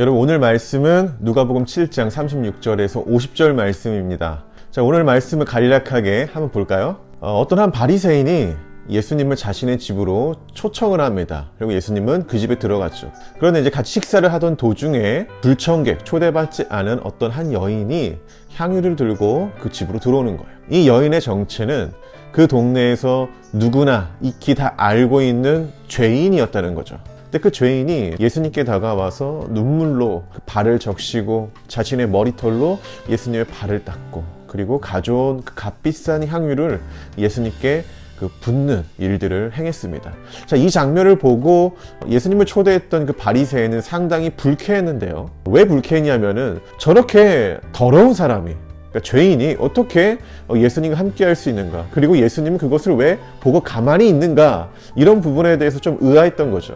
여러분 오늘 말씀은 누가복음 7장 36절에서 50절 말씀입니다. 자 오늘 말씀을 간략하게 한번 볼까요? 어, 어떤 한 바리새인이 예수님을 자신의 집으로 초청을 합니다. 그리고 예수님은 그 집에 들어갔죠. 그런데 이제 같이 식사를 하던 도중에 불청객, 초대받지 않은 어떤 한 여인이 향유를 들고 그 집으로 들어오는 거예요. 이 여인의 정체는 그 동네에서 누구나 익히 다 알고 있는 죄인이었다는 거죠. 근데 그 죄인이 예수님께 다가와서 눈물로 그 발을 적시고 자신의 머리털로 예수님의 발을 닦고 그리고 가져온 그 값비싼 향유를 예수님께 그 붓는 일들을 행했습니다. 자, 이 장면을 보고 예수님을 초대했던 그 바리새인은 상당히 불쾌했는데요. 왜 불쾌했냐면은 저렇게 더러운 사람이 그러니까 죄인이 어떻게 예수님과 함께 할 수 있는가? 그리고 예수님은 그것을 왜 보고 가만히 있는가? 이런 부분에 대해서 좀 의아했던 거죠.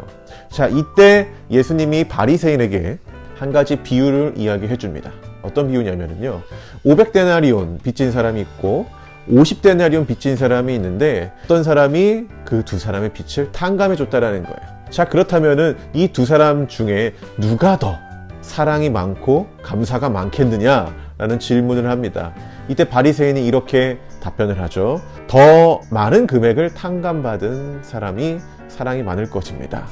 자, 이때 예수님이 바리새인에게 한 가지 비유를 이야기해 줍니다. 어떤 비유냐면요. 500데나리온 빚진 사람이 있고 50데나리온 빚진 사람이 있는데 어떤 사람이 그 두 사람의 빚을 탕감해 줬다라는 거예요. 자, 그렇다면은 이 두 사람 중에 누가 더 사랑이 많고 감사가 많겠느냐 라는 질문을 합니다. 이때 바리새인이 이렇게 답변을 하죠. 더 많은 금액을 탕감받은 사람이 사랑이 많을 것입니다.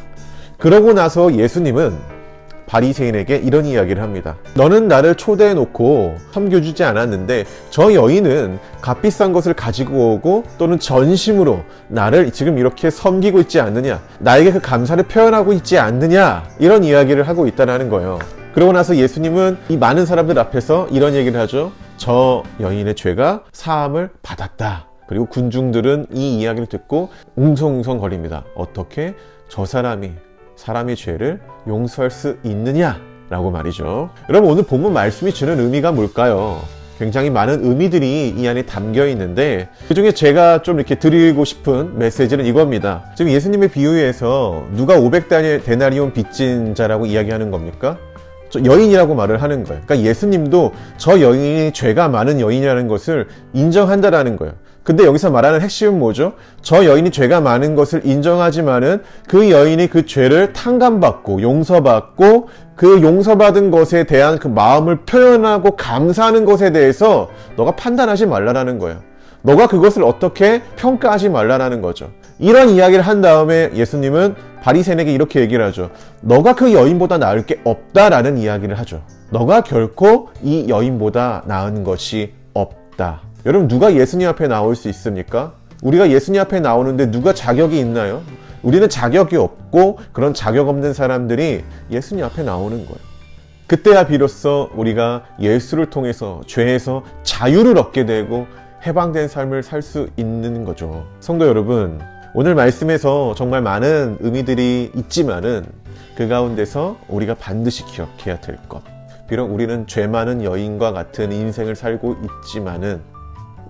그러고 나서 예수님은 바리새인에게 이런 이야기를 합니다. 너는 나를 초대해 놓고 섬겨주지 않았는데 저 여인은 값비싼 것을 가지고 오고 또는 전심으로 나를 지금 이렇게 섬기고 있지 않느냐? 나에게 그 감사를 표현하고 있지 않느냐? 이런 이야기를 하고 있다는 거예요. 그러고 나서 예수님은 이 많은 사람들 앞에서 이런 얘기를 하죠. 저 여인의 죄가 사함을 받았다. 그리고 군중들은 이 이야기를 듣고 웅성웅성거립니다. 어떻게 저 사람이 사람의 죄를 용서할 수 있느냐 라고 말이죠. 여러분 오늘 본문 말씀이 주는 의미가 뭘까요? 굉장히 많은 의미들이 이 안에 담겨 있는데 그 중에 제가 좀 이렇게 드리고 싶은 메시지는 이겁니다. 지금 예수님의 비유에서 누가 500 데나리온 빚진 자라고 이야기하는 겁니까? 저 여인이라고 말을 하는 거예요. 그러니까 예수님도 저 여인이 죄가 많은 여인이라는 것을 인정한다라는 거예요. 근데 여기서 말하는 핵심은 뭐죠? 저 여인이 죄가 많은 것을 인정하지만은 그 여인이 그 죄를 탕감받고 용서받고 그 용서받은 것에 대한 그 마음을 표현하고 감사하는 것에 대해서 너가 판단하지 말라라는 거예요. 너가 그것을 어떻게 평가하지 말라라는 거죠. 이런 이야기를 한 다음에 예수님은 바리새인에게 이렇게 얘기를 하죠. 너가 그 여인보다 나을 게 없다라는 이야기를 하죠. 너가 결코 이 여인보다 나은 것이 없다. 여러분 누가 예수님 앞에 나올 수 있습니까? 우리가 예수님 앞에 나오는데 누가 자격이 있나요? 우리는 자격이 없고 그런 자격 없는 사람들이 예수님 앞에 나오는 거예요. 그때야 비로소 우리가 예수를 통해서 죄에서 자유를 얻게 되고 해방된 삶을 살 수 있는 거죠. 성도 여러분, 오늘 말씀에서 정말 많은 의미들이 있지만은 그 가운데서 우리가 반드시 기억해야 될 것. 비록 우리는 죄 많은 여인과 같은 인생을 살고 있지만은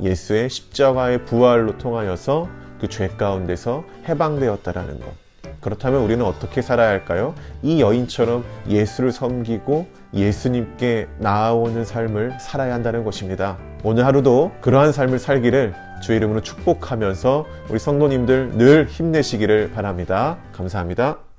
예수의 십자가의 부활로 통하여서 그 죄 가운데서 해방되었다라는 것. 그렇다면 우리는 어떻게 살아야 할까요? 이 여인처럼 예수를 섬기고 예수님께 나아오는 삶을 살아야 한다는 것입니다. 오늘 하루도 그러한 삶을 살기를 주의 이름으로 축복하면서 우리 성도님들 늘 힘내시기를 바랍니다. 감사합니다.